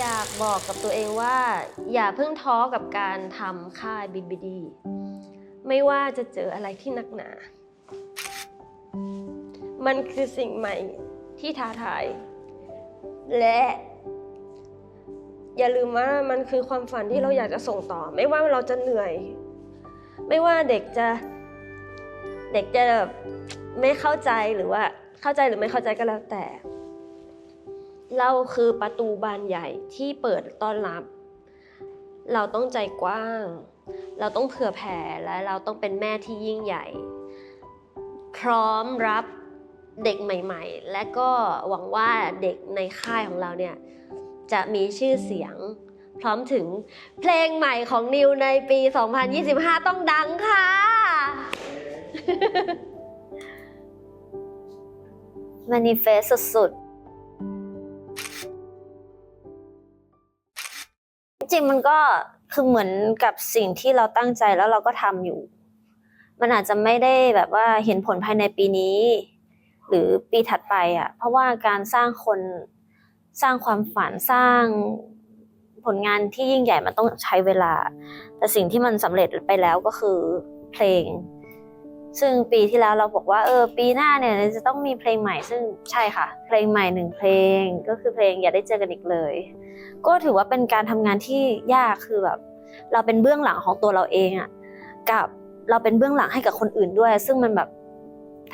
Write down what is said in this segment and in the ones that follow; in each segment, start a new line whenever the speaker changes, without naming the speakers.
อยากบอกกับตัวเองว่า อย่าเพิ่งท้อกับการทำค่าย BBD ไม่ว่าจะเจออะไรที่นักหนา มันคือสิ่งใหม่ที่ท้าทาย และ อย่าลืมว่ามันคือความฝันที่เราอยากจะส่งต่อ ไม่ว่าเราจะเหนื่อย ไม่ว่าเด็กจะ เด็กจะไม่เข้าใจหรือว่า เข้าใจหรือไม่เข้าใจก็แล้วแต่ เราคือประตูบานใหญ่ที่เปิดต้อนรับ เราต้องใจกว้าง เราต้องเผื่อแผ่และเราต้องเป็นแม่ที่ยิ่งใหญ่ พร้อมรับเด็กใหม่ ๆ และก็หวังว่าเด็กในค่ายของเราเนี่ยจะมีชื่อเสียง พร้อมถึงเพลงใหม่ของนิวในปี 2025 ต้องดังค่ะ
มานิเฟสสุดๆ จริงๆมันก็คือเหมือนกับสิ่งที่เราตั้งใจแล้วเราก็ทำอยู่ มันอาจจะไม่ได้แบบว่าเห็นผลภายในปีนี้ หรือปีถัดไปอะ เพราะว่าการสร้างคนสร้างความฝันสร้างผลงานที่ยิ่งใหญ่มันต้องใช้เวลา แต่สิ่งที่มันสำเร็จไปแล้วก็คือเพลง ซึ่งปีที่แล้วเราบอกว่าเออปีหน้าเนี่ยจะต้องมีเพลงใหม่ ซึ่งใช่ค่ะ เพลงใหม่หนึ่งเพลงก็คือเพลงอย่าได้เจอกันอีกเลย ก็ถือว่าเป็นการทำงานที่ยากคือแบบ เราเป็นเบื้องหลังของตัวเราเองอะกับเราเป็นเบื้องหลังให้กับคนอื่นด้วย ซึ่งมันแบบ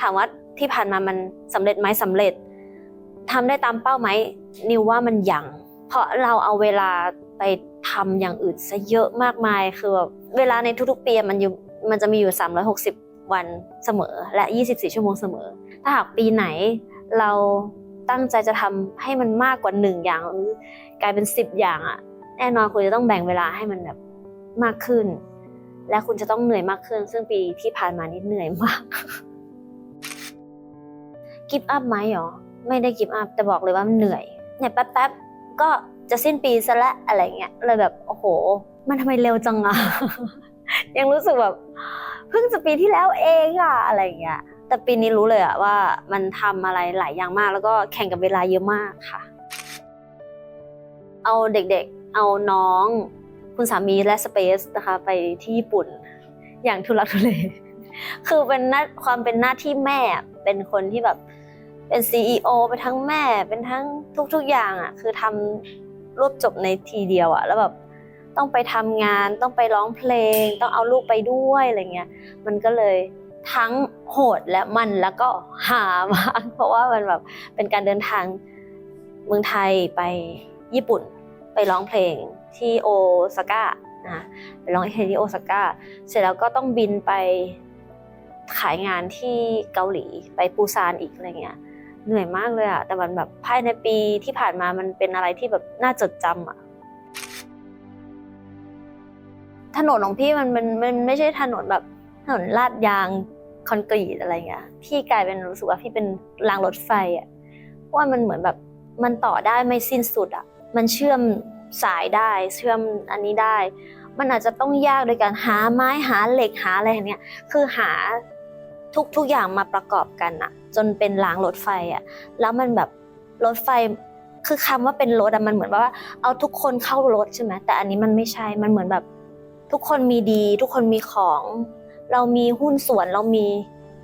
ถามว่าที่ผ่านมามันสำเร็จไหมสำเร็จทำได้ตามเป้าไหมนิวว่ามันยัง เพราะเราเอาเวลาไปทำอย่างอื่นซะเยอะมากมายคือแบบเวลาในทุกๆปีมันอยู่มันจะมีอยู่ 360 วันเสมอและ 24 ชั่วโมงเสมอ ถ้าหากปีไหนเรา ตั้งใจจะทำให้มันมากกว่าหนึ่งอย่างหรือกลายเป็น10อย่างอะแน่นอนคุณจะต้องแบ่งเวลาให้มันแบบมากขึ้น และคุณจะต้องเหนื่อยมากขึ้น ซึ่งปีที่ผ่านมานี่เหนื่อยมากกิฟต์อัพไหมหรอไม่ได้กิฟต์อัพแต่บอกเลยว่ามันเหนื่อยเนี่ยแป๊บๆก็จะสิ้นปีซะและอะไรเงี้ยเลยแบบโอ้โห มันทำไมเร็วจังอะยังรู้สึกแบบเพิ่งจะปีที่แล้วเองอะอะไรเงี้ย แต่ปีนี้รู้เลยอะว่ามันทำอะไรหลายอย่างมาก แล้วก็แข่งกับเวลาเยอะมากค่ะ เอาเด็กๆ เอาน้อง คุณสามีและสเปซนะคะ ไปที่ญี่ปุ่น อย่างทุลักทุเล คือเป็นหน้าความเป็นหน้าที่แม่เป็นคนที่แบบเป็น CEO ไปทั้งแม่เป็นทั้งทุกๆอย่างอะคือทำรวบจบในทีเดียวอะแล้วแบบต้องไปทำงานต้องไปร้องเพลง ต้องเอาลูกไปด้วยอะไรเงี้ยมันก็เลย ทั้งโหดและมันแล้วก็หามากเพราะว่ามันแบบเป็นการเดินทางเมืองไทยไปญี่ปุ่นไปร้องเพลงที่โอซาก้านะไปร้องเพลงที่โอซาก้าเสร็จแล้วก็ต้องบินไปขายงานที่เกาหลีไปปูซานอีกอะไรเงี้ยเหนื่อยมากเลยอะแต่มันแบบภายในปีที่ผ่านมามันเป็นอะไรที่แบบน่าจดจำอะถนนของพี่มันมันมันไม่ใช่ถนนแบบถนนลาดยาง คอนกรีตอะไรเงี้ยพี่กลายเป็นรู้สึกว่าพี่เป็นรางรถไฟอะเพราะว่ามันเหมือนแบบมันต่อได้ไม่สิ้นสุดอะมันเชื่อมสายได้เชื่อมอันนี้ได้ มันอาจจะต้องยากโดยการหาไม้หาเหล็กหาอะไรอย่างเนี้ยคือหาทุกทุกอย่างมาประกอบกันอะจนเป็นรางรถไฟอะแล้วมันแบบรถไฟคือคำว่าเป็นรถอะมันเหมือนว่าเอาทุกคนเข้ารถใช่ไหมแต่อันนี้มันไม่ใช่มันเหมือนแบบทุกคนมีดี ทุกคนมีของ เรามีหุ้นส่วนเรามี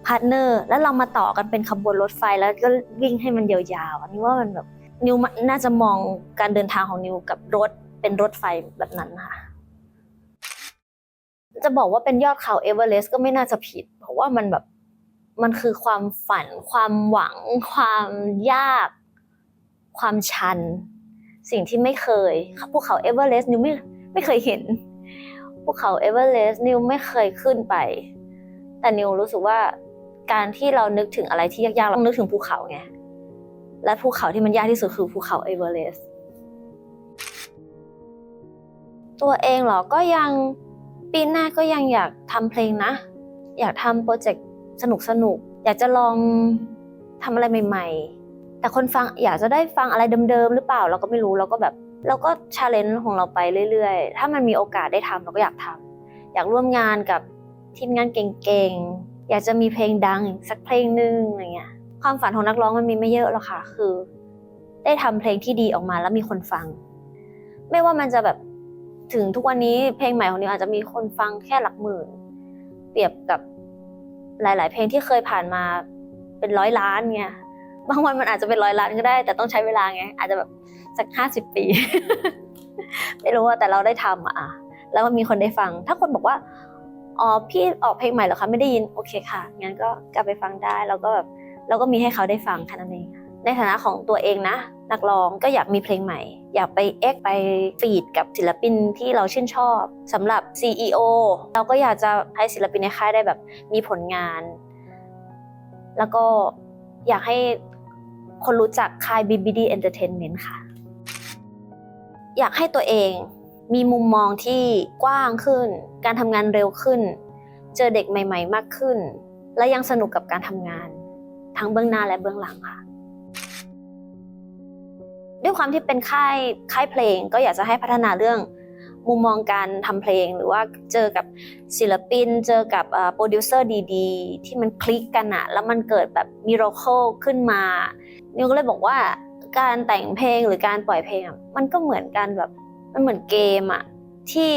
พาร์ทเนอร์แล้วเรามาต่อกันเป็นขบวนรถไฟแล้วก็วิ่งให้มันยาวๆอันนี้ว่ามันแบบนิวน่าจะมองการเดินทางของนิวกับรถเป็นรถไฟแบบนั้นค่ะ จะบอกว่าเป็นยอดเขาเอเวอเรสต์ก็ไม่น่าจะผิด เพราะว่ามันแบบมันคือความฝัน ความหวัง ความยาก ความชัน สิ่งที่ไม่เคยภูเขาเอเวอเรสต์นิวไม่ไม่เคยเห็น ภูเขาเอเวอเรสต์นิวไม่เคยขึ้นไป แต่นิวรู้สึกว่าการที่เรานึกถึงอะไรที่ยากๆเราต้องนึกถึงภูเขาไงและภูเขาที่มันยากที่สุดคือภูเขาเอเวอเรสต์ตัวเองเหรอก็ยังปีหน้าก็ยังอยากทำเพลงนะ อยากทำโปรเจกต์สนุกสนุกๆอยากจะลองทำอะไรใหม่ ๆ แต่คนฟังอยากจะได้ฟังอะไรเดิมๆหรือเปล่าเราก็ไม่รู้เราก็แบบ เราก็ชาเลนจ์ของเราไปเรื่อยๆ ถ้ามันมีโอกาสได้ทำเราก็อยากทำอยากร่วมงานกับทีมงานเก่งๆ อยากจะมีเพลงดังสักเพลงหนึ่งอะไรเงี้ย ความฝันของนักร้องมันมีไม่เยอะหรอกค่ะ คือ ได้ทำเพลงที่ดีออกมาแล้วมีคนฟัง ไม่ว่ามันจะแบบถึงทุกวันนี้เพลงใหม่ของนิวอาจจะมีคนฟังแค่หลักหมื่น เปรียบกับหลาย ๆ เพลงที่เคยผ่านมาเป็นร้อยล้านเงี้ยบางวันมันอาจจะเป็นร้อยล้านก็ได้ แต่ต้องใช้เวลาไงอาจจะแบบ สักห้าสิบปี ไม่รู้ว่าแต่เราได้ทำอะแล้วมันมีคนได้ฟัง ถ้าคนบอกว่าอ๋อพี่ออกเพลงใหม่เหรอคะไม่ได้ยินโอเคค่ะงั้นก็กลับไปฟังได้แล้วก็แบบเราก็มีให้เขาได้ฟังแค่นั้นเองในฐานะของตัวเองนะนักร้องก็อยากมีเพลงใหม่ อยากไปเอ็กไปฟีดกับศิลปินที่เราชื่นชอบสำหรับ CEO เราก็อยากจะให้ศิลปินในค่ายได้แบบมีผลงาน แล้วก็อยากให้คนรู้จักค่าย BBD Entertainment ค่ะ อยากให้ตัวเองมีมุมมองที่กว้างขึ้น การทำงานเร็วขึ้น เจอเด็กใหม่ ๆ มากขึ้น และยังสนุกกับการทำงาน ทั้งเบื้องหน้าและเบื้องหลังค่ะ ด้วยความที่เป็นค่ายค่ายเพลงก็อยากจะให้พัฒนาเรื่องมุมมองการทำเพลงหรือว่าเจอกับศิลปิน เจอกับโปรดิวเซอร์ดีๆ ที่มันคลิกกันอะแล้วมันเกิดแบบมิราเคิลขึ้นมา นิวก็เลยบอกว่า การแต่งเพลงหรือการปล่อยเพลงมันก็เหมือนกันแบบมันเหมือนเกมอะที่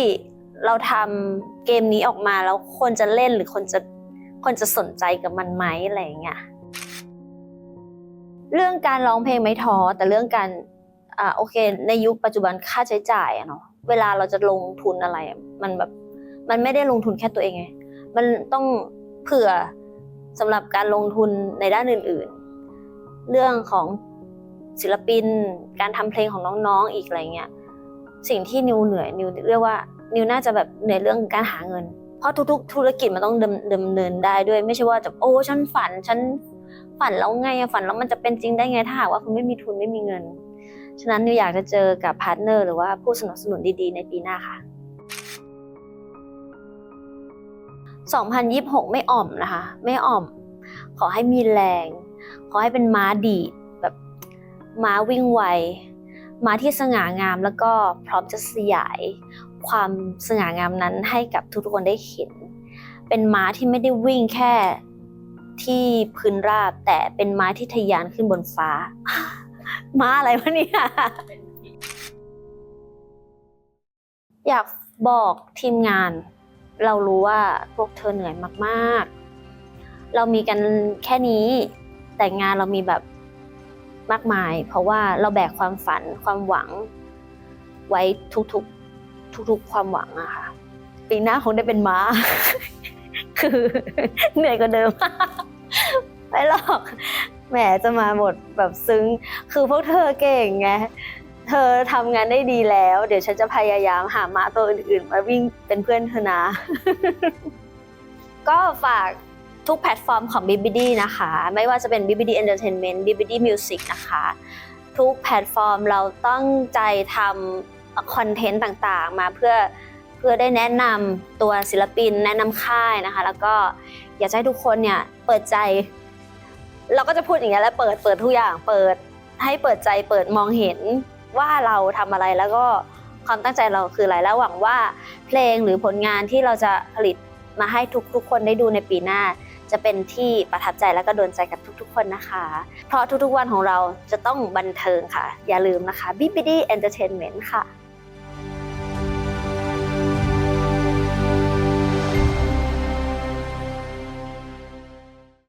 เราทำเกมนี้ออกมาแล้วคนจะเล่นหรือคนจะคนจะสนใจกับมันไหมอะไรอย่างเงี้ยเรื่องการร้องเพลงไม่ท้อแต่เรื่องการอ่าโอเค ในยุคปัจจุบันค่าใช้จ่ายอะเนาะเวลาเราจะลงทุนอะไร มันแบบมันไม่ได้ลงทุนแค่ตัวเองไงมันต้องเผื่อสำหรับการลงทุนในด้านอื่น ๆ เรื่องของ ศิลปิน การทำเพลงของน้องๆอีกอะไรเงี้ยสิ่งที่นิวเหนื่อยนิวเรียกว่านิวน่าจะแบบเหนื่อยเรื่องการหาเงิน เพราะทุกๆ ธุรกิจมันต้องดำดำเนินได้ด้วย ไม่ใช่ว่าจะโอ้ฉันฝันฉันฝันแล้วไงฝันแล้วมันจะเป็นจริงได้ไงถ้าหากว่าคุณไม่มีทุนไม่มีเงิน ฉะนั้นนิวอยากจะเจอกับพาร์ทเนอร์หรือว่าผู้สนับสนุนดีๆ ในปีหน้าค่ะ 2026 ไม่อ่อมนะคะ ไม่อ่อม ขอให้มีแรง ขอให้เป็นม้าดีด ม้าวิ่งไวม้าที่สง่างามแล้วก็พร้อมจะสยาย ความสง่างามนั้นให้กับทุกๆคนได้เห็น เป็นม้าที่ไม่ได้วิ่งแค่ที่พื้นราบแต่เป็นม้าที่ทะยานขึ้นบนฟ้า ม้าอะไรวะเนี่ยอยากบอกทีมงาน เรารู้ว่าพวกเธอเหนื่อยมาก ๆ เรามีกันแค่นี้ แต่งานเรามีแบบ มากมาย เพราะว่าเราแบกความฝันความหวัง ไว้ทุกๆทุกๆความหวังอะค่ะปีหน้าคงได้เป็นม้า คือเหนื่อยกว่าเดิมไม่หรอกแหมจะมาหมดแบบซึ้ง คือพวกเธอเก่งไงเธอทำงานได้ดีแล้ว เดี๋ยวฉันจะพยายามหาม้าตัวอื่นๆมาวิ่งเป็นเพื่อนเธอนะ ก็ฝาก ทุกแพลตฟอร์มของ BBD นะคะ ไม่ว่าจะเป็น BBD Entertainment BBD Music นะคะ ทุกแพลตฟอร์มเราตั้งใจทำคอนเทนต์ต่างๆ มาเพื่อเพื่อได้แนะนำตัวศิลปินแนะนำค่ายนะคะ แล้วก็อยากให้ทุกคนเนี่ยเปิดใจ เราก็จะพูดอย่างนี้แหล้วเปิดเปิดทุกอย่างเปิดให้เปิดใจเปิดมองเห็นว่าเราทำอะไรแล้วก็ความตั้งใจเราคืออะไรแล้วหวังว่าเพลงหรือผลงานที่เราจะผลิตมาให้ทุกๆคนได้ดูในปีหน้า จะเป็นที่ประทับใจและก็โดนใจกับทุกๆ คนนะคะ เพราะทุกๆวันของเราจะต้องบันเทิงค่ะ อย่าลืมนะคะ BBD Entertainment ค่ะ